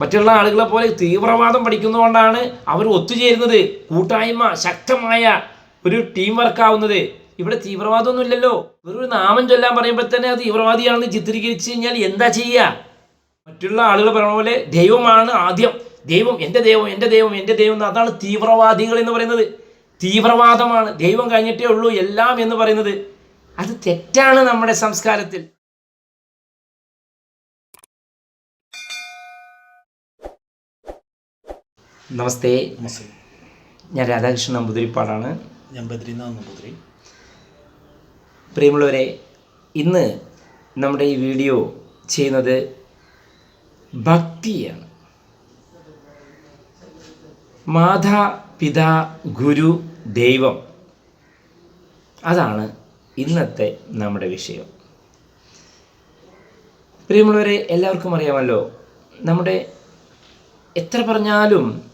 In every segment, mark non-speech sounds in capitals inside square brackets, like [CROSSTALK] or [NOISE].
മറ്റുള്ള ആളുകളെ പോലെ തീവ്രവാദം പഠിക്കുന്നതുകൊണ്ടാണ് അവർ ഒത്തുചേരുന്നത്. കൂട്ടായ്മ ശക്തമായ ഒരു ടീം വർക്ക് ആവുന്നത്. ഇവിടെ തീവ്രവാദമൊന്നും ഇല്ലല്ലോ. വെറൊരു നാമം ചൊല്ലാൻ പറയുമ്പോൾ തന്നെ അത് തീവ്രവാദിയാണെന്ന് ചിത്രീകരിച്ച് കഴിഞ്ഞാൽ എന്താ ചെയ്യുക? മറ്റുള്ള ആളുകൾ പറയുന്ന പോലെ ദൈവമാണ് ആദ്യം. ദൈവം എന്റെ ദൈവം എന്റെ ദൈവം എന്റെ ദൈവം അതാണ് തീവ്രവാദികൾ എന്ന് പറയുന്നത്. തീവ്രവാദമാണ്. ദൈവം കഴിഞ്ഞിട്ടേ ഉള്ളൂ എല്ലാം എന്ന് പറയുന്നത്. അത് തെറ്റാണ് നമ്മുടെ സംസ്കാരത്തിൽ. നമസ്തേ. നമസ്തേ. ഞാൻ രാധാകൃഷ്ണൻ നമ്പൂതിരിപ്പാടാണ്. ഞാൻ ബദ്രീനാഥ് നമ്പൂതിരി. പ്രിയമുള്ളവരെ ഇന്ന് നമ്മുടെ ഈ വീഡിയോ ചെയ്യുന്നത് ഭക്തിയാണ്. മാതാ പിതാ ഗുരു ദൈവം. അതാണ് ഇന്നത്തെ നമ്മുടെ വിഷയം. പ്രിയമുള്ളവരെ എല്ലാവർക്കും അറിയാമല്ലോ നമ്മുടെ എത്ര പറഞ്ഞാലും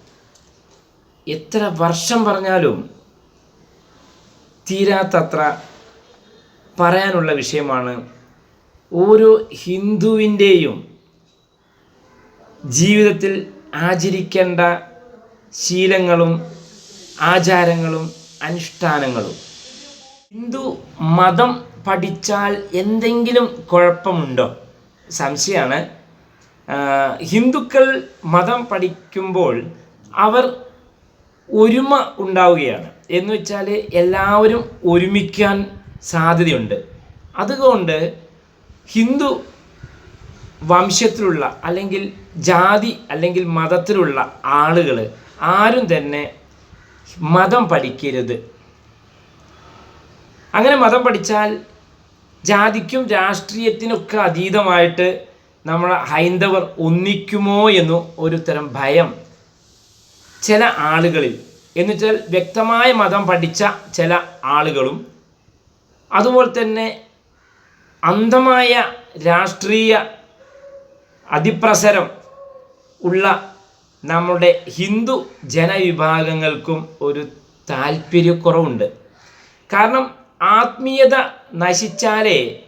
എത്ര വർഷം പറഞ്ഞാലും തീരാത്തത്ര പറയാനുള്ള വിഷയമാണ് ഓരോ ഹിന്ദുവിന്റെയും ജീവിതത്തിൽ ആചരിക്കേണ്ട ശീലങ്ങളും ആചാരങ്ങളും അനുഷ്ഠാനങ്ങളും. ഹിന്ദു മതം പഠിച്ചാൽ എന്തെങ്കിലും കുഴപ്പമുണ്ടോ? സംശയമാണ്. ഹിന്ദുക്കൾ മതം പഠിക്കുമ്പോൾ അവർ ഒരുമ ഉണ്ടാവുകയാണ്. എന്ന് വെച്ചാൽ എല്ലാവരും ഒരുമിക്കാൻ സാധ്യതയുണ്ട്. അതുകൊണ്ട് ഹിന്ദു വംശത്തിലുള്ള അല്ലെങ്കിൽ ജാതി അല്ലെങ്കിൽ മതത്തിലുള്ള ആളുകൾ ആരും തന്നെ മതം പഠിക്കരുത്. അങ്ങനെ മതം പഠിച്ചാൽ ജാതിക്കും രാഷ്ട്രീയത്തിനൊക്കെ അതീതമായിട്ട് നമ്മൾ ഹൈന്ദവർ ഒന്നിക്കുമോ എന്നു ഒരു തരം ഭയം ചില ആളുകളിൽ. എന്നുവെച്ചാൽ വ്യക്തമായ മതം പഠിച്ച ചില ആളുകളും അതുപോലെ തന്നെ അന്ധമായ രാഷ്ട്രീയ അതിപ്രസരം ഉള്ള നമ്മുടെ ഹിന്ദു ജനവിഭാഗങ്ങൾക്കും ഒരു താല്പര്യക്കുറവുണ്ട്. കാരണം ആത്മീയത നശിച്ചാലേ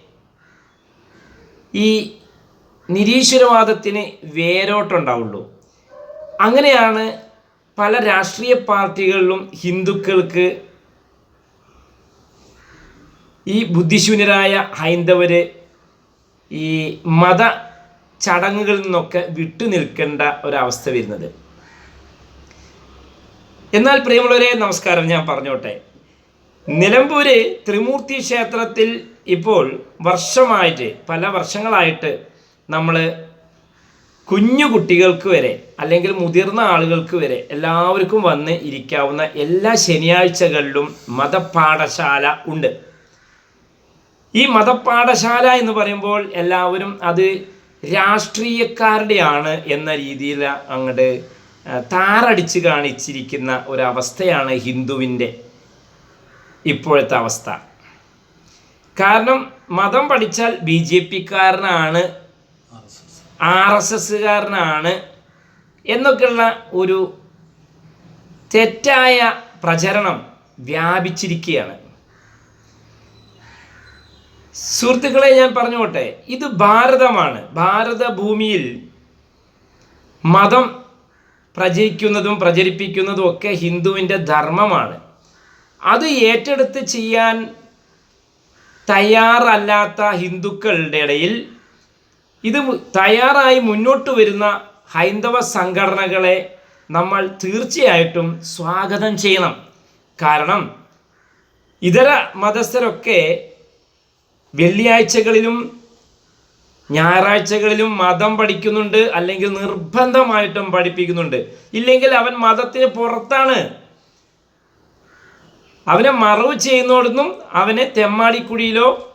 ഈ നിരീശ്വരവാദത്തിന് വേരോട്ടുണ്ടാവുള്ളൂ അങ്ങനെയാണ് പല രാഷ്ട്രീയ പാർട്ടികളിലും ഹിന്ദുക്കൾക്ക് ഈ ബുദ്ധിശൂന്യരായ ഹൈന്ദവര് ഈ മത ചടങ്ങുകളിൽ നിന്നൊക്കെ വിട്ടു നിൽക്കേണ്ട ഒരവസ്ഥ വരുന്നത്. എന്നാൽ പ്രിയമുള്ളവരെ നമസ്കാരം ഞാൻ പറഞ്ഞോട്ടെ. നിലമ്പൂര് ത്രിമൂർത്തി ക്ഷേത്രത്തിൽ ഇപ്പോൾ വർഷമായിട്ട് പല വർഷങ്ങളായിട്ട് നമ്മൾ കുഞ്ഞു കുട്ടികൾക്ക് വരെ അല്ലെങ്കിൽ മുതിർന്ന ആളുകൾക്ക് വരെ എല്ലാവർക്കും വന്ന് ഇരിക്കാവുന്ന എല്ലാ ശനിയാഴ്ചകളിലും മതപാഠശാല ഉണ്ട്. ഈ മതപാഠശാല എന്ന് പറയുമ്പോൾ എല്ലാവരും അത് രാഷ്ട്രീയക്കാരുടെയാണ് എന്ന രീതിയിൽ അങ്ങോട്ട് താറടിച്ച് കാണിച്ചിരിക്കുന്ന ഒരവസ്ഥയാണ് ഹിന്ദുവിന്റെ ഇപ്പോഴത്തെ അവസ്ഥ. കാരണം മതം പഠിച്ചാൽ ബി ജെ പിക്കാരനാണ് ആർ എസ് എസ്സുകാരനാണ് എന്നൊക്കെയുള്ള ഒരു തെറ്റായ പ്രചരണം വ്യാപിച്ചിരിക്കുകയാണ്. സുഹൃത്തുക്കളെ ഞാൻ പറഞ്ഞോട്ടെ ഇത് ഭാരതമാണ്. ഭാരതഭൂമിയിൽ മതം പ്രചരിക്കുന്നതും പ്രചരിപ്പിക്കുന്നതും ഒക്കെ ഹിന്ദുവിന്റെ ധർമ്മമാണ്. അത് ഏറ്റെടുത്ത് ചെയ്യാൻ തയ്യാറല്ലാത്ത ഹിന്ദുക്കളുടെ ഇടയിൽ ഇത് തയ്യാറായി മുന്നോട്ട് വരുന്ന ഹൈന്ദവ സംഘടനകളെ നമ്മൾ തീർച്ചയായിട്ടും സ്വാഗതം ചെയ്യണം. കാരണം ഇതര മതസ്ഥരൊക്കെ വെള്ളിയാഴ്ചകളിലും ഞായറാഴ്ചകളിലും മതം പഠിക്കുന്നുണ്ട് അല്ലെങ്കിൽ നിർബന്ധമായിട്ടും പഠിപ്പിക്കുന്നുണ്ട്. ഇല്ലെങ്കിൽ അവൻ മതത്തിന് പുറത്താണ്. അവനെ മറവ് ചെയ്യുന്നോടൊന്നും അവനെ തെമ്മാടിക്കുഴിയിലോ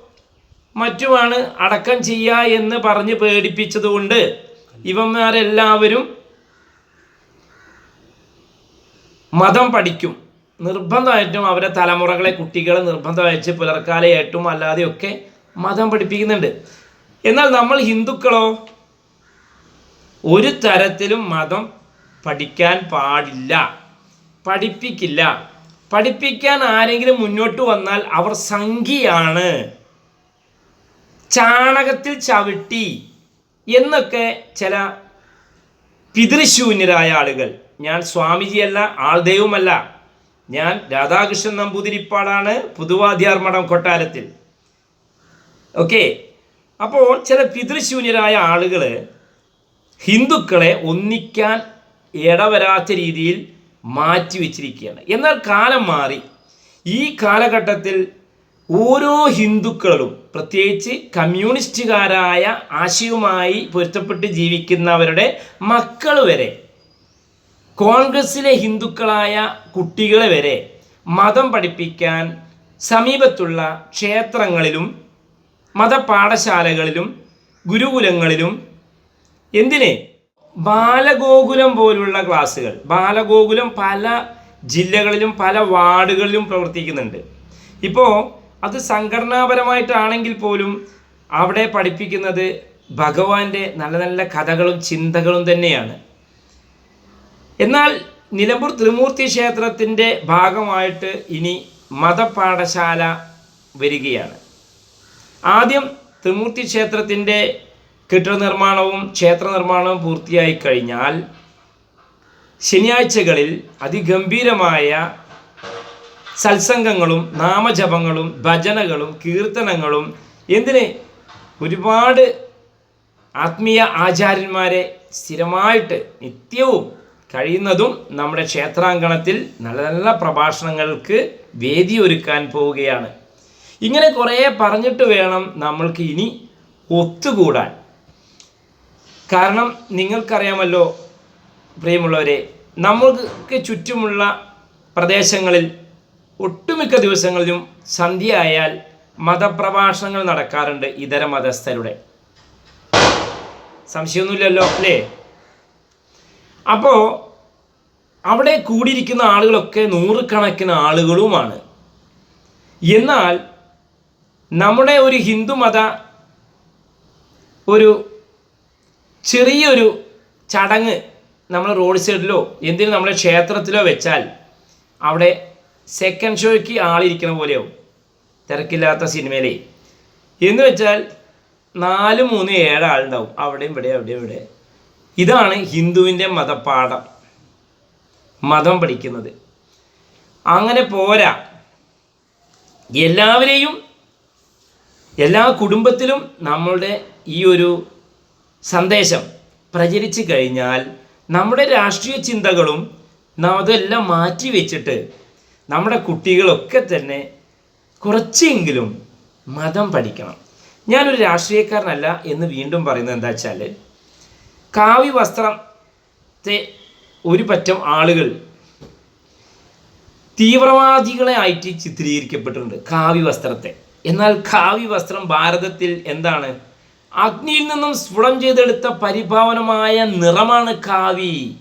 മറ്റുമാണ് അടക്കം ചെയ്യുക എന്ന് പറഞ്ഞ് പേടിപ്പിച്ചതുകൊണ്ട് ഇവന്മാരെല്ലാവരും മതം പഠിക്കും. നിർബന്ധമായിട്ടും അവരെ തലമുറകളെ കുട്ടികളെ നിർബന്ധമായിട്ട് പുലർക്കാലയായിട്ടും അല്ലാതെയൊക്കെ മതം പഠിപ്പിക്കുന്നുണ്ട്. എന്നാൽ നമ്മൾ ഹിന്ദുക്കളോ? ഒരു തരത്തിലും മതം പഠിക്കാൻ പാടില്ല. പഠിപ്പിക്കില്ല. പഠിപ്പിക്കാൻ ആരെങ്കിലും മുന്നോട്ട് വന്നാൽ അവർ സംഖ്യയാണ് ചാണകത്തിൽ ചവിട്ടി എന്നൊക്കെ ചില പിതൃശൂന്യരായ ആളുകൾ. ഞാൻ സ്വാമിജിയല്ല ആൾദൈവമല്ല. ഞാൻ രാധാകൃഷ്ണൻ നമ്പൂതിരിപ്പാടാണ് പുതുവാദ്യാർ മഠം കൊട്ടാരത്തിൽ. ഓക്കെ? അപ്പോൾ ചില പിതൃശൂന്യരായ ആളുകൾ ഹിന്ദുക്കളെ ഒന്നിക്കാൻ ഇടവരാത്ത രീതിയിൽ മാറ്റി വെച്ചിരിക്കുകയാണ് എന്നാൽ കാലം മാറി. ഈ കാലഘട്ടത്തിൽ ഓരോ ഹിന്ദുക്കളും പ്രത്യേകിച്ച് കമ്മ്യൂണിസ്റ്റുകാരായ ആശയവുമായി പൊരുത്തപ്പെട്ട് ജീവിക്കുന്നവരുടെ മക്കൾ വരെ കോൺഗ്രസ്സിലെ ഹിന്ദുക്കളായ കുട്ടികളെ വരെ മതം പഠിപ്പിക്കാൻ സമീപത്തുള്ള ക്ഷേത്രങ്ങളിലും മതപാഠശാലകളിലും ഗുരുകുലങ്ങളിലും എന്തിനെ? ബാലഗോകുലം പോലുള്ള ക്ലാസ്സുകൾ. ബാലഗോകുലം പല ജില്ലകളിലും പല വാർഡുകളിലും പ്രവർത്തിക്കുന്നുണ്ട്. ഇപ്പോൾ അത് സംഘടനാപരമായിട്ടാണെങ്കിൽ പോലും അവിടെ പഠിപ്പിക്കുന്നത് ഭഗവാന്റെ നല്ല നല്ല കഥകളും ചിന്തകളും തന്നെയാണ്. എന്നാൽ നിലമ്പൂർ ത്രിമൂർത്തി ക്ഷേത്രത്തിന്റെ ഭാഗമായിട്ട് ഇനി മതപാഠശാല വരികയാണ്. ആദ്യം ത്രിമൂർത്തി ക്ഷേത്രത്തിന്റെ കെട്ടിട നിർമ്മാണവും ക്ഷേത്ര നിർമ്മാണവും പൂർത്തിയായി കഴിഞ്ഞാൽ ശനിയാഴ്ചകളിൽ അതിഗംഭീരമായ സത്സംഗങ്ങളും നാമജപങ്ങളും ഭജനകളും കീർത്തനങ്ങളും എന്തിന് ഒരുപാട് ആത്മീയ ആചാര്യന്മാരെ സ്ഥിരമായിട്ട് നിത്യവും കഴിയുന്നതും നമ്മുടെ ക്ഷേത്രാങ്കണത്തിൽ നല്ല നല്ല പ്രഭാഷണങ്ങൾക്ക് വേദി ഒരുക്കാൻ പോവുകയാണ്. ഇങ്ങനെ കുറേ പറഞ്ഞിട്ട് വേണം നമ്മൾക്ക് ഇനി ഒത്തുകൂടാൻ. കാരണം നിങ്ങൾക്കറിയാമല്ലോ പ്രിയമുള്ളവരെ നമ്മൾക്ക് ചുറ്റുമുള്ള പ്രദേശങ്ങളിൽ ഒട്ടുമിക്ക ദിവസങ്ങളിലും സന്ധ്യ ആയാൽ മതപ്രഭാഷണങ്ങൾ നടക്കാറുണ്ട് ഇതര മതസ്ഥരുടെ. സംശയമൊന്നുമില്ലല്ലോ അല്ലേ? അപ്പോൾ അവിടെ കൂടിയിരിക്കുന്ന ആളുകളൊക്കെ നൂറുകണക്കിന് ആളുകളുമാണ്. എന്നാൽ നമ്മുടെ ഒരു ഹിന്ദുമത ഒരു ചെറിയൊരു ചടങ്ങ് നമ്മൾ റോഡ് സൈഡിലോ എന്തിനും നമ്മുടെ ക്ഷേത്രത്തിലോ വെച്ചാൽ അവിടെ സെക്കൻഡ് ഷോയ്ക്ക് ആളിരിക്കുന്ന പോലെയാവും. തിരക്കില്ലാത്ത സിനിമയിലെ. എന്ന് വെച്ചാൽ നാല് മൂന്ന് ഏഴ് ആളുണ്ടാവും. അവിടെയും ഇവിടെ അവിടെ ഇവിടെ. ഇതാണ് ഹിന്ദുവിന്റെ മതപാഠം. മതം പഠിക്കുന്നത്. അങ്ങനെ പോരാ. എല്ലാവരെയും എല്ലാ കുടുംബത്തിലും നമ്മളുടെ ഈ ഒരു സന്ദേശം പ്രചരിച്ചു കഴിഞ്ഞാൽ നമ്മുടെ രാഷ്ട്രീയ ചിന്തകളും നാം അതെല്ലാം മാറ്റി വെച്ചിട്ട് നമ്മുടെ കുട്ടികളൊക്കെ തന്നെ കുറച്ചെങ്കിലും മതം പഠിക്കണം. ഞാനൊരു രാഷ്ട്രീയക്കാരനല്ല എന്ന് വീണ്ടും പറയുന്നത് എന്താ വെച്ചാൽ കാവ്യ വസ്ത്രത്തെ ഒരു പറ്റം ആളുകൾ തീവ്രവാദികളെ ആയിട്ട് ചിത്രീകരിക്കപ്പെട്ടിട്ടുണ്ട് കാവ്യ വസ്ത്രത്തെ. എന്നാൽ കാവ്യ വസ്ത്രം ഭാരതത്തിൽ എന്താണ്? അഗ്നിയിൽ നിന്നും സ്ഫുടം ചെയ്തെടുത്ത പരിഭാവനമായ നിറമാണ് കാവി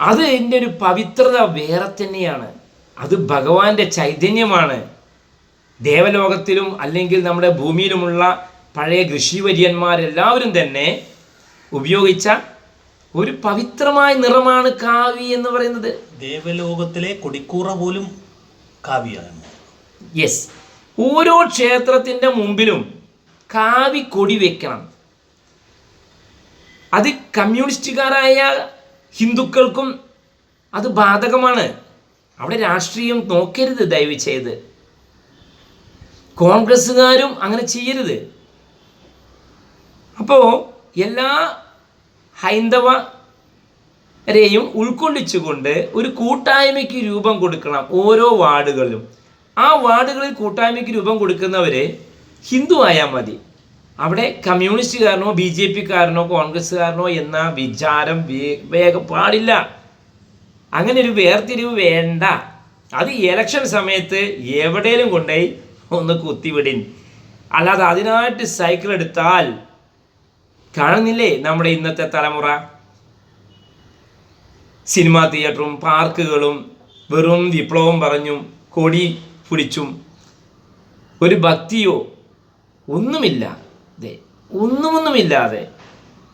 അത് എന്റെ ഒരു പവിത്രത വേറെ തന്നെയാണ്. അത് ഭഗവാന്റെ ചൈതന്യമാണ്. ദേവലോകത്തിലും അല്ലെങ്കിൽ നമ്മുടെ ഭൂമിയിലുമുള്ള പഴയ ഋഷിവര്യന്മാരെല്ലാവരും തന്നെ ഉപയോഗിച്ച ഒരു പവിത്രമായ നിറമാണ് കാവി എന്ന് പറയുന്നത്. ദേവലോകത്തിലെ കൊടിക്കൂറ പോലും കാവിയാണ് യെസ് ഓരോ ക്ഷേത്രത്തിന്റെ മുമ്പിലും കാവി കൊടി വെക്കണം. അത് കമ്മ്യൂണിസ്റ്റുകാരായ ഹിന്ദുക്കൾക്കും അത് ബാധകമാണ്. അവിടെ രാഷ്ട്രീയം നോക്കരുത് ദയവ് ചെയ്ത്. കോൺഗ്രസ്സുകാരും അങ്ങനെ ചെയ്യരുത്. അപ്പോൾ എല്ലാ ഹൈന്ദവരെയും ഉൾക്കൊള്ളിച്ചുകൊണ്ട് ഒരു കൂട്ടായ്മയ്ക്ക് രൂപം കൊടുക്കണം ഓരോ വാർഡുകളിലും. ആ വാർഡുകളിൽ കൂട്ടായ്മയ്ക്ക് രൂപം കൊടുക്കുന്നവർ ഹിന്ദു ആയാൽ മതി. അവിടെ കമ്മ്യൂണിസ്റ്റുകാരനോ ബി ജെ പിക്കാരനോ കോൺഗ്രസ്സുകാരനോ എന്ന വിചാരം വേഗ പാടില്ല. അങ്ങനെ ഒരു വേർതിരിവ് വേണ്ട. അത് ഇലക്ഷൻ സമയത്ത് എവിടെയും കൊണ്ടുപോയി ഒന്ന് കുത്തിവിടിൻ. അല്ലാതെ അതിനായിട്ട് സൈക്കിൾ എടുത്താൽ കാണുന്നില്ലേ നമ്മുടെ ഇന്നത്തെ തലമുറ? സിനിമാ തിയേറ്ററും പാർക്കുകളും വെറും വിപ്ലവം പറഞ്ഞും കൊടി പിടിച്ചും ഒരു ഭക്തിയോ ഒന്നുമില്ല. ഒന്നുമൊന്നുമില്ലാതെ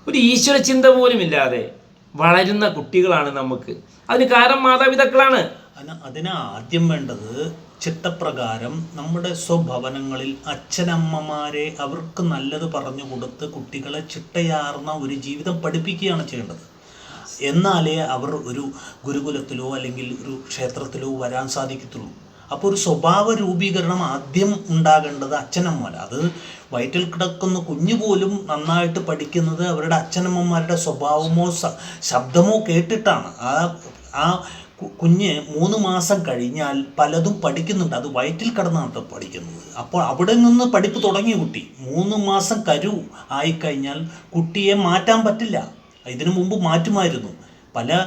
ഒരു ഈശ്വര ചിന്ത പോലും ഇല്ലാതെ വളരുന്ന കുട്ടികളാണ് നമുക്ക്. അതിന് കാരണം മാതാപിതാക്കളാണ്. അതിന് ആദ്യം വേണ്ടത് ചിട്ടപ്രകാരം നമ്മുടെ സ്വഭവനങ്ങളിൽ അച്ഛനമ്മമാരെ അവർക്ക് നല്ലത് പറഞ്ഞു കൊടുത്ത് കുട്ടികളെ ചിട്ടയാർന്ന ഒരു ജീവിതം പഠിപ്പിക്കുകയാണ് ചെയ്യേണ്ടത്. എന്നാലേ അവർ ഒരു ഗുരുകുലത്തിലോ അല്ലെങ്കിൽ ഒരു ക്ഷേത്രത്തിലോ വരാൻ സാധിക്കത്തുള്ളൂ. അപ്പോൾ ഒരു സ്വഭാവ രൂപീകരണം ആദ്യം ഉണ്ടാകേണ്ടത് അച്ഛനമ്മമാർ അത് വയറ്റിൽ കിടക്കുന്ന കുഞ്ഞു പോലും നന്നായിട്ട് പഠിക്കുന്നത് അവരുടെ അച്ഛനമ്മമാരുടെ സ്വഭാവമോ ശബ്ദമോ കേട്ടിട്ടാണ്. ആ ആ കുഞ്ഞ് മൂന്ന് മാസം കഴിഞ്ഞാൽ പലതും പഠിക്കുന്നുണ്ട്. അത് വയറ്റിൽ കിടന്നാണ് പഠിക്കുന്നത്. അപ്പോൾ അവിടെ നിന്ന് പഠിപ്പ് തുടങ്ങി കുട്ടി. മൂന്ന് മാസം കരു ആയിക്കഴിഞ്ഞാൽ കുട്ടിയെ മാറ്റാൻ പറ്റില്ല. ഇതിനു മുമ്പ് മാറ്റുമായിരുന്നു. പല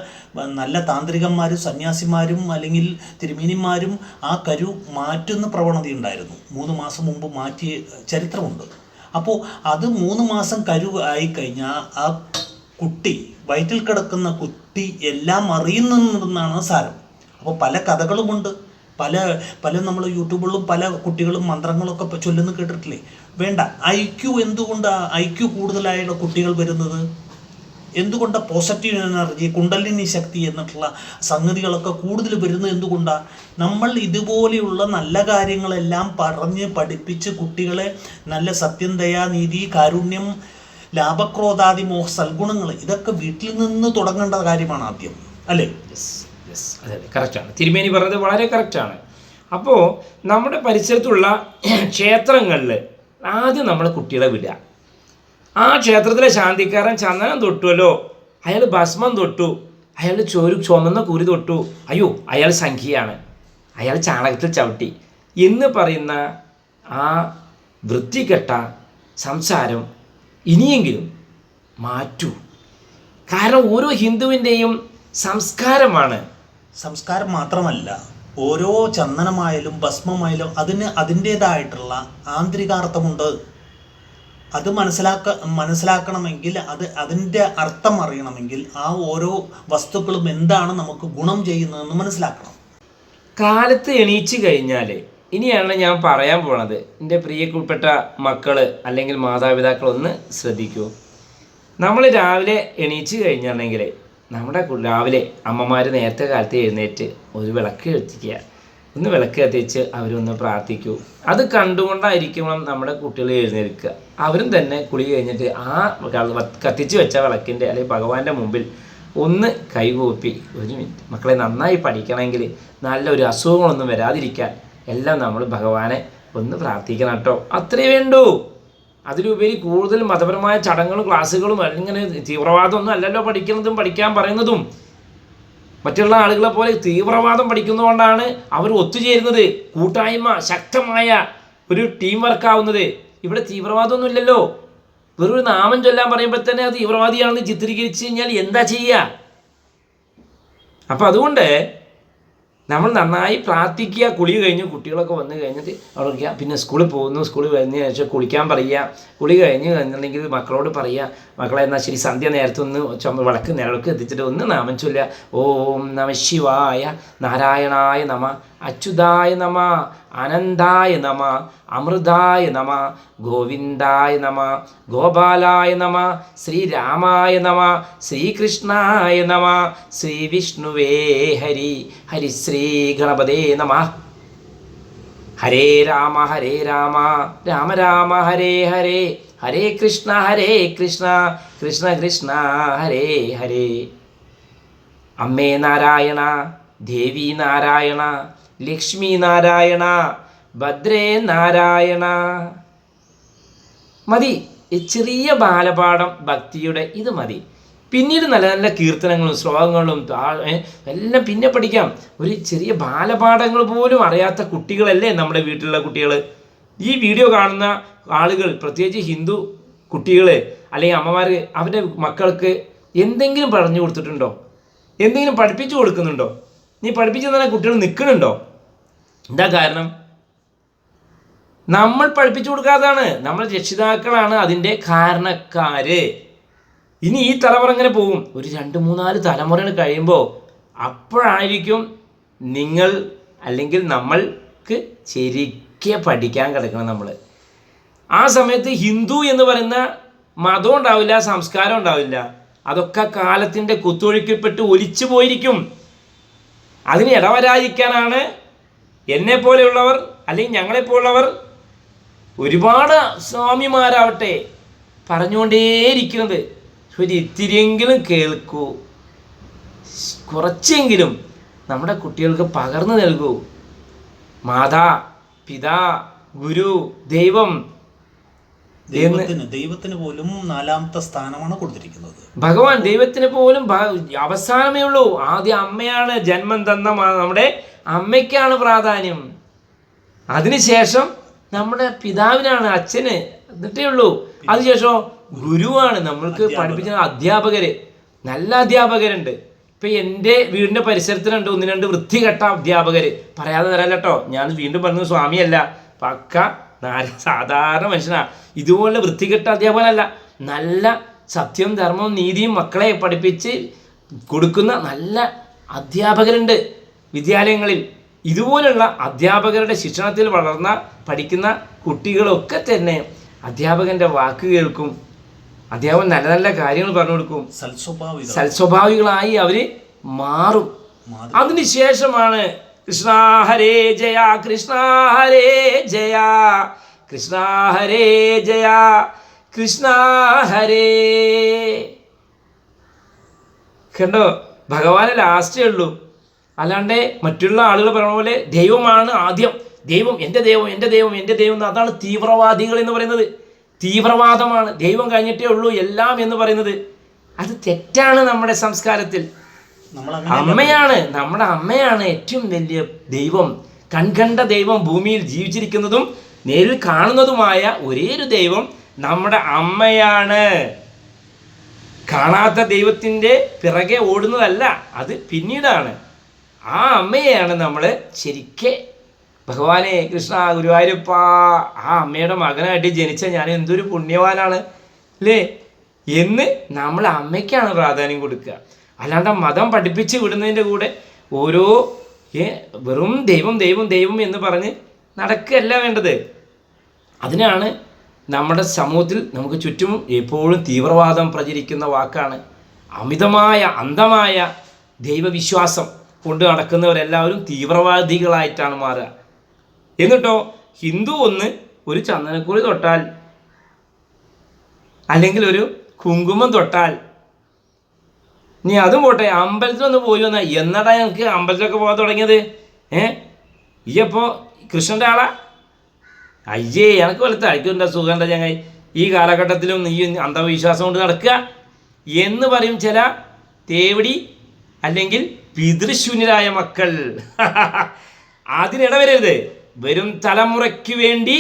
നല്ല താന്ത്രികന്മാരും സന്യാസിമാരും അല്ലെങ്കിൽ തിരുമേനിമാരും ആ കരു മാറ്റുന്ന പ്രവണതയുണ്ടായിരുന്നു. മൂന്ന് മാസം മുമ്പ് മാറ്റിയ ചരിത്രമുണ്ട്. അപ്പോൾ അത് മൂന്ന് മാസം കരു ആയിക്കഴിഞ്ഞാൽ ആ കുട്ടി വയറ്റിൽ കിടക്കുന്ന കുട്ടി എല്ലാം അറിയുന്നെന്നാണ് സാരം. അപ്പോൾ പല കഥകളുമുണ്ട്. പല പല നമ്മൾ യൂട്യൂബിലും പല കുട്ടികളും മന്ത്രങ്ങളൊക്കെ ചൊല്ലുന്നു കേട്ടിട്ടില്ലേ? വേണ്ട. ഐ ക്യു എന്തുകൊണ്ടാണ് ഐ ക്യു കൂടുതലായുള്ള കുട്ടികൾ വരുന്നത്? എന്തുകൊണ്ടാണ് പോസിറ്റീവ് എനർജി കുണ്ടലിനി ശക്തി എന്നിട്ടുള്ള സംഗതികളൊക്കെ കൂടുതൽ വരുന്നത് എന്തുകൊണ്ടാണ് നമ്മൾ ഇതുപോലെയുള്ള നല്ല കാര്യങ്ങളെല്ലാം പറഞ്ഞ് പഠിപ്പിച്ച് കുട്ടികളെ നല്ല സത്യം ദയാനീതി കാരുണ്യം ലാഭക്രോധാദി മോഹ സൽഗുണങ്ങൾ ഇതൊക്കെ വീട്ടിൽ നിന്ന് തുടങ്ങേണ്ട കാര്യമാണ് ആദ്യം അല്ലേ? യെസ് യെസ് അതെ കറക്റ്റാണ് തിരുമേനി പറഞ്ഞത് വളരെ കറക്റ്റാണ് അപ്പോൾ നമ്മുടെ പരിസരത്തുള്ള ക്ഷേത്രങ്ങളിൽ ആദ്യം നമ്മൾ കുട്ടികളെ വിടുക. ആ ക്ഷേത്രത്തിലെ ശാന്തിക്കാരൻ ചന്ദനം തൊട്ടുവല്ലോ. അയാൾ ഭസ്മം തൊട്ടു. അയാൾ ചോരു ചുമന്ന കുരി തൊട്ടു. അയ്യോ അയാൾ സംഖ്യയാണ്. അയാൾ ചാണകത്തിൽ ചവിട്ടി. എന്ന് പറയുന്ന ആ വൃത്തികെട്ട സംസാരം ഇനിയെങ്കിലും മാറ്റൂ. കാരണം ഓരോ ഹിന്ദുവിന്റെയും സംസ്കാരമാണ്. സംസ്കാരം മാത്രമല്ല ഓരോ ചന്ദനമായാലും ഭസ്മമായാലും അതിന് അതിന്റേതായിട്ടുള്ള ആന്തരികാർത്ഥമുണ്ട്. അത് മനസ്സിലാക്ക മനസ്സിലാക്കണമെങ്കിൽ അത് അതിന്റെ അർത്ഥം അറിയണമെങ്കിൽ ആ ഓരോ വസ്തുക്കളും എന്താണ് നമുക്ക് ഗുണം ചെയ്യുന്നതെന്ന് മനസ്സിലാക്കണം. കാലത്ത് എണീച്ച് കഴിഞ്ഞാൽ ഇനിയാണ് ഞാൻ പറയാൻ പോണത്. എന്റെ പ്രിയപ്പെട്ട മക്കൾ അല്ലെങ്കിൽ മാതാപിതാക്കൾ ഒന്ന് ശ്രദ്ധിക്കൂ. നമ്മൾ രാവിലെ എണീച്ച് കഴിഞ്ഞാണെങ്കിൽ നമ്മുടെ രാവിലെ അമ്മമാർ നേരത്തെ കാലത്ത് എഴുന്നേറ്റ് ഒരു വിളക്ക് എത്തിക്കുക ഒന്ന് വിളക്ക് കത്തിച്ച് അവരൊന്ന് പ്രാർത്ഥിക്കൂ. അത് കണ്ടുകൊണ്ടായിരിക്കണം നമ്മുടെ കുട്ടികൾ എഴുന്നേൽക്കുക. അവരും തന്നെ കുളി കഴിഞ്ഞിട്ട് ആ കത്തിച്ച് വെച്ച വിളക്കിന്റെ അല്ലെങ്കിൽ ഭഗവാന്റെ മുമ്പിൽ ഒന്ന് കൈകൂപ്പി. ഒരു മിനിറ്റ്. മക്കളെ നന്നായി പഠിക്കണമെങ്കിൽ നല്ലൊരു അസുഖങ്ങളൊന്നും വരാതിരിക്കാൻ എല്ലാം നമ്മൾ ഭഗവാനെ ഒന്ന് പ്രാർത്ഥിക്കണം കേട്ടോ. അത്രേ വേണ്ടൂ. അതിലുപരി കൂടുതൽ മതപരമായ ചടങ്ങുകളും ക്ലാസ്സുകളും ഇങ്ങനെ തീവ്രവാദമൊന്നും അല്ലല്ലോ പഠിക്കുന്നതും പഠിക്കാൻ പറയുന്നതും. മറ്റുള്ള ആളുകളെ പോലെ തീവ്രവാദം പഠിക്കുന്നതുകൊണ്ടാണ് അവർ ഒത്തുചേരുന്നത്. കൂട്ടായ്മ ശക്തമായ ഒരു ടീം വർക്കാവുന്നത് ഇവിടെ തീവ്രവാദമൊന്നും ഇല്ലല്ലോ വെറൊരു നാമം ചൊല്ലാൻ പറയുമ്പോൾ തന്നെ അത് തീവ്രവാദിയാണെന്ന് ചിത്രീകരിച്ച് കഴിഞ്ഞാൽ എന്താ ചെയ്യുക? അപ്പം അതുകൊണ്ട് നമ്മൾ നന്നായി പ്രാർത്ഥിക്കുക കുളി കഴിഞ്ഞ് കുട്ടികളൊക്കെ വന്നു കഴിഞ്ഞിട്ട് അവിടെ പിന്നെ സ്കൂളിൽ പോകുന്നു സ്കൂളിൽ കഴിഞ്ഞ ശേഷം കുളിക്കാൻ പറയുക. കുളി കഴിഞ്ഞ് കഴിഞ്ഞിട്ടുണ്ടെങ്കിൽ മക്കളോട് പറയുക മക്കളെ എന്നാൽ ശരി സന്ധ്യ നേരത്തെ ഒന്ന് ചുമ വിളക്ക് നിലവിളക്ക് എത്തിച്ചിട്ട് ഒന്ന് നാമം ചൊല്ലുക. ഓം നമ ശിവായ നാരായണായ നമ അച്യുതായ നമ അനന്തായ നമ അമൃതായ നമ ഗോവിന്ദായ നമ ഗോപാലായ നമ ശ്രീരാമായ നമ ശ്രീകൃഷ്ണായ നമ ശ്രീ വിഷ്ണുവേ ഹരി ഹരിശ്രീ ഗണപതേ നമ. ഹരേ രാമ ഹരേ രാമ. രാമ രാമ ഹരേ ഹരേ. ഹരേ കൃഷ്ണ ഹരേ കൃഷ്ണ. കൃഷ്ണ കൃഷ്ണ ഹരേ ഹരേ. അമ്മേ നാരായണ ദേവി നാരായണ ലക്ഷ്മി നാരായണ ഭദ്രേ നാരായണ. മതി. ചെറിയ ബാലപാഠം ഭക്തിയുടെ ഇത് മതി. പിന്നീട് നല്ല നല്ല കീർത്തനങ്ങളും ശ്ലോകങ്ങളും എല്ലാം പിന്നെ പഠിക്കാം. ഒരു ചെറിയ ബാലപാഠങ്ങൾ പോലും അറിയാത്ത കുട്ടികളല്ലേ നമ്മുടെ വീട്ടിലുള്ള കുട്ടികൾ ഈ വീഡിയോ കാണുന്ന ആളുകൾ പ്രത്യേകിച്ച് ഹിന്ദു കുട്ടികൾ അല്ലെങ്കിൽ അമ്മമാർ അവരുടെ മക്കൾക്ക് എന്തെങ്കിലും പറഞ്ഞു കൊടുത്തിട്ടുണ്ടോ? എന്തെങ്കിലും പഠിപ്പിച്ചു കൊടുക്കുന്നുണ്ടോ? നീ പഠിപ്പിച്ചു തന്നെ കുട്ടികൾ നിൽക്കുന്നുണ്ടോ? എന്താ കാരണം? നമ്മൾ പഠിപ്പിച്ചു കൊടുക്കാതാണ് നമ്മൾ രക്ഷിതാക്കളാണ് അതിന്റെ കാരണക്കാര്. ഇനി ഈ തലമുറ ഇങ്ങനെ പോകും? ഒരു രണ്ട് മൂന്നാൽ തലമുറകൾ കഴിയുമ്പോൾ അപ്പോഴായിരിക്കും നിങ്ങൾ അല്ലെങ്കിൽ നമ്മൾക്ക് ശരിക്കെ പഠിക്കാൻ കിടക്കണം നമ്മൾ ആ സമയത്ത് ഹിന്ദു എന്ന് പറയുന്ന മതം ഉണ്ടാവില്ല സംസ്കാരം ഉണ്ടാവില്ല. അതൊക്കെ കാലത്തിന്റെ കുത്തൊഴുക്കിൽപ്പെട്ട് ഒലിച്ചു പോയിരിക്കും. അതിന് ഇടവരാതിരിക്കാനാണ് എന്നെ പോലെയുള്ളവർ അല്ലെങ്കിൽ ഞങ്ങളെപ്പോലുള്ളവർ ഒരുപാട് സ്വാമിമാരാവട്ടെ പറഞ്ഞുകൊണ്ടേയിരിക്കുന്നത്. ഒരു ഇത്തിരിയെങ്കിലും കേൾക്കൂ. കുറച്ചെങ്കിലും നമ്മുടെ കുട്ടികൾക്ക് പകർന്നു നൽകൂ. മാതാ പിതാ ഗുരു ദൈവം ദൈവത്തിന് ദൈവത്തിന് പോലും നാലാമത്തെ സ്ഥാനമാണ് കൊടുത്തിരിക്കുന്നത്. ഭഗവാൻ ദൈവത്തിന് പോലും അവസാനമേ ഉള്ളൂ. ആദ്യം അമ്മയാണ് ജന്മം തന്ന നമ്മുടെ അമ്മയ്ക്കാണ് പ്രാധാന്യം. അതിനുശേഷം നമ്മുടെ പിതാവിനാണ് അച്ഛന് എന്നിട്ടേ ഉള്ളൂ. അതിനുശേഷം ഗുരുവാണ് നമ്മൾക്ക് പഠിപ്പിച്ച അധ്യാപകര്. നല്ല അധ്യാപകരുണ്ട്. ഇപ്പൊ എന്റെ വീടിന്റെ പരിസരത്തിലുണ്ട് ഒന്ന് രണ്ട് വൃത്തികെട്ട അധ്യാപകര്. പറയാതെ തരാല്ല കേട്ടോ ഞാൻ വീണ്ടും പറഞ്ഞു സ്വാമിയല്ല. പക്ക സാധാരണ മനുഷ്യനാ. ഇതുപോലെ വൃത്തികെട്ട അധ്യാപകനല്ല. നല്ല സത്യം ധർമ്മവും നീതിയും മക്കളെ പഠിപ്പിച്ച് കൊടുക്കുന്ന നല്ല അധ്യാപകരുണ്ട് വിദ്യാലയങ്ങളിൽ. ഇതുപോലുള്ള അധ്യാപകരുടെ ശിക്ഷണത്തിൽ വളർന്ന പഠിക്കുന്ന കുട്ടികളൊക്കെ തന്നെ അധ്യാപകന്റെ വാക്ക് കേൾക്കും. അധ്യാപകൻ നല്ല നല്ല കാര്യങ്ങൾ പറഞ്ഞു കൊടുക്കും. സൽസ്വഭാവികളായി. അവർ മാറും. അതിനുശേഷമാണ് കൃഷ്ണ ഹരേ ജയ കൃഷ്ണ ഹരേ ജയ കൃഷ്ണ ഹരേ ജയ കൃഷ്ണ ഹരേ. കണ്ടോ? ഭഗവാനെ ലാസ്റ്റേ ഉള്ളൂ. അല്ലാണ്ട് മറ്റുള്ള ആളുകൾ പറഞ്ഞ പോലെ ദൈവമാണ് ആദ്യം. ദൈവം എന്റെ ദൈവം എന്റെ ദൈവം എന്റെ ദൈവം എന്ന് അതാണ് തീവ്രവാദികൾ എന്ന് പറയുന്നത്. തീവ്രവാദമാണ്. ദൈവം കഴിഞ്ഞിട്ടേ ഉള്ളൂ എല്ലാം എന്ന് പറയുന്നത്. അത് തെറ്റാണ് നമ്മുടെ സംസ്കാരത്തിൽ. അമ്മയാണ് നമ്മുടെ അമ്മയാണ് ഏറ്റവും വലിയ ദൈവം. കൺകണ്ട ദൈവം ഭൂമിയിൽ ജീവിച്ചിരിക്കുന്നതും നേരിൽ കാണുന്നതുമായ ഒരേ ഒരു ദൈവം നമ്മുടെ അമ്മയാണ്. കാണാത്ത ദൈവത്തിന്റെ പിറകെ ഓടുന്നതല്ല അത് പിന്നീടാണ്. ആ അമ്മയെയാണ് നമ്മൾ ശരിക്കെ ഭഗവാനെ കൃഷ്ണ ഗുരുവായൂരപ്പ ആ അമ്മയുടെ മകനായിട്ട് ജനിച്ച ഞാൻ എന്തൊരു പുണ്യവാനാണ് അല്ലേ എന്ന് നമ്മൾ അമ്മയ്ക്കാണ് പ്രാധാന്യം കൊടുക്കുക. അല്ലാണ്ട് മതം പഠിപ്പിച്ച് വിടുന്നതിന്റെ കൂടെ ഓരോ വെറും ദൈവം ദൈവം ദൈവം എന്ന് പറഞ്ഞ് നടക്കുകയല്ല വേണ്ടത്. അതിനാണ് നമ്മുടെ സമൂഹത്തിൽ നമുക്ക് ചുറ്റും എപ്പോഴും തീവ്രവാദം പ്രചരിക്കുന്ന വാക്കാണ് അമിതമായ അന്ധമായ ദൈവവിശ്വാസം കൊണ്ട് നടക്കുന്നവരെല്ലാവരും തീവ്രവാദികളായിട്ടാണ് മാറുക. എന്നിട്ടോ ഹിന്ദു ഒന്ന് ഒരു ചന്ദനക്കുറി തൊട്ടാൽ അല്ലെങ്കിൽ ഒരു കുങ്കുമം തൊട്ടാൽ. നീ അതും പോട്ടെ അമ്പലത്തിൽ ഒന്ന് പോയി വന്നാൽ എന്നടാ ഞങ്ങൾക്ക് അമ്പലത്തിലൊക്കെ പോകാൻ തുടങ്ങിയത്? ഏ? ഈ അപ്പോൾ കൃഷ്ണന്റെ ആളാ? അയ്യേ എനക്ക് വല്ല തലയ്ക്കുണ്ട സുഖണ്ട ഞങ്ങൾ ഈ കാലഘട്ടത്തിലും നീ അന്ധവിശ്വാസം കൊണ്ട് നടക്കുക? എന്ന് പറയും ചില തേവടി അല്ലെങ്കിൽ പിതൃശൂന്യരായ മക്കൾ. [LAUGHS] അതിനിടവരരുത്. വരും തലമുറയ്ക്ക് വേണ്ടി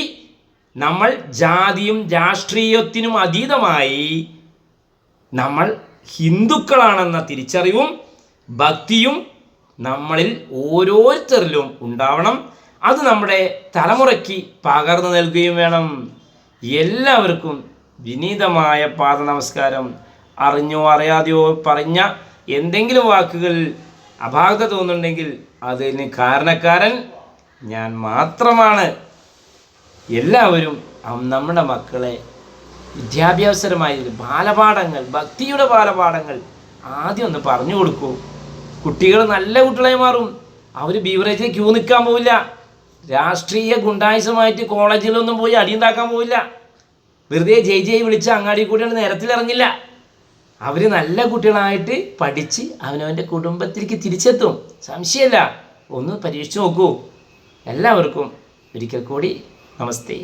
നമ്മൾ ജാതിയും രാഷ്ട്രീയത്തിനും അതീതമായി നമ്മൾ ഹിന്ദുക്കളാണെന്ന തിരിച്ചറിവും ഭക്തിയും നമ്മളിൽ ഓരോരുത്തരിലും ഉണ്ടാവണം. അത് നമ്മുടെ തലമുറയ്ക്ക് പകർന്നു നൽകുകയും വേണം. എല്ലാവർക്കും വിനീതമായ പാദ നമസ്കാരം. അറിഞ്ഞോ അറിയാതെയോ പറഞ്ഞ എന്തെങ്കിലും വാക്കുകൾ അപാകത തോന്നുന്നുണ്ടെങ്കിൽ അതിന് കാരണക്കാരൻ ഞാൻ മാത്രമാണ് എല്ലാവരും നമ്മുടെ മക്കളെ വിദ്യാഭ്യാസപരമായ ബാലപാഠങ്ങൾ ഭക്തിയുടെ ബാലപാഠങ്ങൾ ആദ്യം ഒന്ന് പറഞ്ഞു കൊടുക്കൂ. കുട്ടികൾ നല്ല കുട്ടികളായി മാറും. അവർ ബീവറേജിൽ ക്യൂ നിൽക്കാൻ പോവില്ല. രാഷ്ട്രീയ ഗുണ്ടായുസമായിട്ട് കോളേജിലൊന്നും പോയി അടിയുണ്ടാക്കാൻ പോവില്ല. വെറുതെ ജയ് ജയ് വിളിച്ച് അങ്ങാടി കൂടിയാണ് നേരത്തിലിറങ്ങില്ല. അവർ നല്ല കുട്ടികളായിട്ട് പഠിച്ച് അവനവന്റെ കുടുംബത്തിലേക്ക് തിരിച്ചെത്തും. സംശയമല്ല. ഒന്ന് പരീക്ഷിച്ച് നോക്കൂ. എല്ലാവർക്കും ഒരിക്കൽ കൂടി നമസ്തേ.